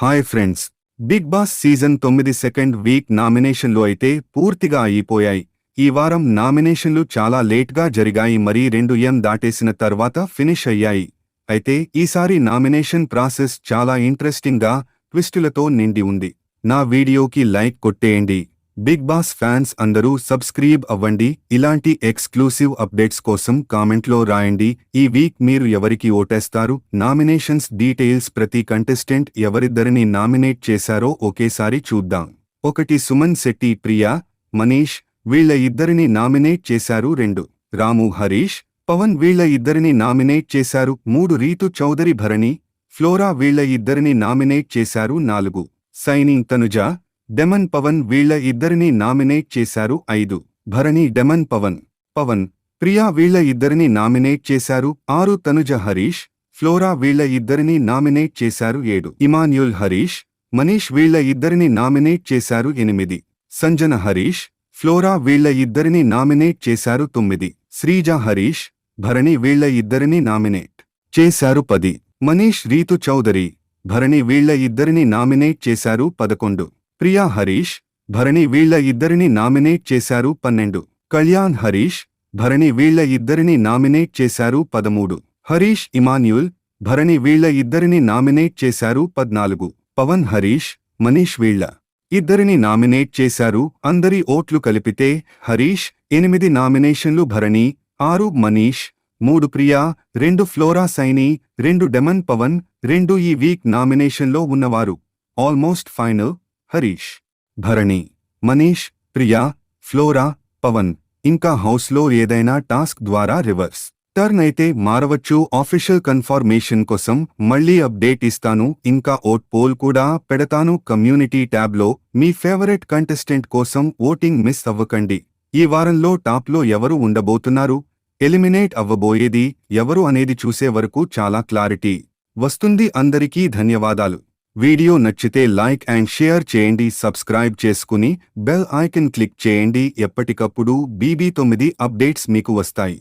Hi friends Big Boss season తొమ్మిది second week నామినేషన్లు అయితే పూర్తిగా అయిపోయాయి. ఈ వారం నామినేషన్లు చాలా లేట్గా జరిగాయి మరి రెండు ఎం దాటేసిన తర్వాత ఫినిష్ అయ్యాయి. అయితే ఈసారి నామినేషన్ ప్రాసెస్ చాలా ఇంట్రెస్టింగ్గా ట్విస్టులతో నిండి ఉంది. నా వీడియోకి లైక్ కొట్టేయండి. బిగ్ బాస్ ఫ్యాన్స్ అందరూ సబ్స్క్రైబ్ అవ్వండి. ఇలాంటి ఎక్స్క్లూసివ్ అప్డేట్స్ కోసం కామెంట్లో రాయండి. ఈ వీక్ మీరు ఎవరికి ఓటేస్తారు? నామినేషన్స్ డీటెయిల్స్ ప్రతి కంటెస్టెంట్ ఎవరిద్దరిని నామినేట్ చేశారో ఒకేసారి చూద్దాం. ఒకటి సుమన్ శెట్టి ప్రియా మనీష్ వీళ్ళ ఇద్దరిని నామినేట్ చేశారు రెండు. రాము హరీష్ పవన్ వీళ్ళ ఇద్దరిని నామినేట్ చేశారు మూడు. రీతు చౌదరి భరణి ఫ్లోరా వీళ్ళ ఇద్దరిని నామినేట్ చేశారు నాలుగు. సైనింగ్ తనుజ డెమన్ పవన్ వీళ్ళ ఇద్దరిని నామినేట్ చేశారు ఐదు. భరణి డెమన్ పవన్ పవన్ ప్రియా వీళ్ళ ఇద్దరిని నామినేట్ చేశారు ఆరు. తనుజ హరీష్ ఫ్లోరా వీళ్ళ ఇద్దరిని నామినేట్ చేశారు ఏడు. ఇమాన్యుల్ హరీష్ మనీష్ వీళ్ళ ఇద్దరిని నామినేట్ చేశారు ఎనిమిది. సంజన హరీష్ ఫ్లోరా వీళ్ళ ఇద్దరిని నామినేట్ చేశారు తొమ్మిది. శ్రీజ హరీష్ భరణి వీళ్ళ ఇద్దరిని నామినేట్ చేశారు పది. మనీష్ రీతు చౌదరి భరణి వీళ్ళ ఇద్దరిని నామినేట్ చేశారు పదకొండు. ప్రియా హరీష్ భరణి వీళ్ళ ఇద్దరిని నామినేట్ చేశారు పన్నెండు. కళ్యాణ్ హరీష్ భరణి వీళ్ళ ఇద్దరిని నామినేట్ చేశారు పదమూడు. హరీష్ ఇమాన్యుల్ భరణి వీళ్ళ ఇద్దరిని నామినేట్ చేశారు పద్నాలుగు. పవన్ హరీష్ మనీష్ వీళ్ళ ఇద్దరిని నామినేట్ చేశారు. అందరి ఓట్లు కలిపితే హరీష్ ఎనిమిది నామినేషన్లు భరణి ఆరు మనీష్ మూడు ప్రియా రెండు ఫ్లోరా సైని రెండు డెమన్ పవన్ రెండు ఈ వీక్ నామినేషన్లో ఉన్నవారు. Almost final Harish Bharani Manish Priya Flora Pawan. ఇంకా హౌస్లో ఏదైనా టాస్క్ ద్వారా రివర్స్. టర్న్ అయితే మారవచ్చు. ఆఫీషియల్ కన్ఫర్మేషన్ కోసం మళ్ళీ అప్డేట్ ఇస్తాను. ఇంకా ఓట్ పోల్ కూడా పెడతాను. కమ్యూనిటీ ట్యాబ్లో మీ ఫేవరెట్ కంటెస్టెంట్ కోసం ఓటింగ్ మిస్ అవ్వకండి. ఈ వారంలో టాప్లో ఎవరు ఉండబోతున్నారు? ఎలిమినేట్ అవ్వబోయేది ఎవరు అనేది చూసే వరకు చాలా క్లారిటీ. వస్తుంది అందరికీ ధన్యవాదాలు. వీడియో నచ్చితే లైక్ అండ్ షేర్ చేయండి సబ్స్క్రైబ్ చేసుకుని బెల్ ఐకన్ క్లిక్ చేయండి. ఎప్పటికప్పుడు బీబీ తొమ్మిది అప్డేట్స్ మీకు వస్తాయి.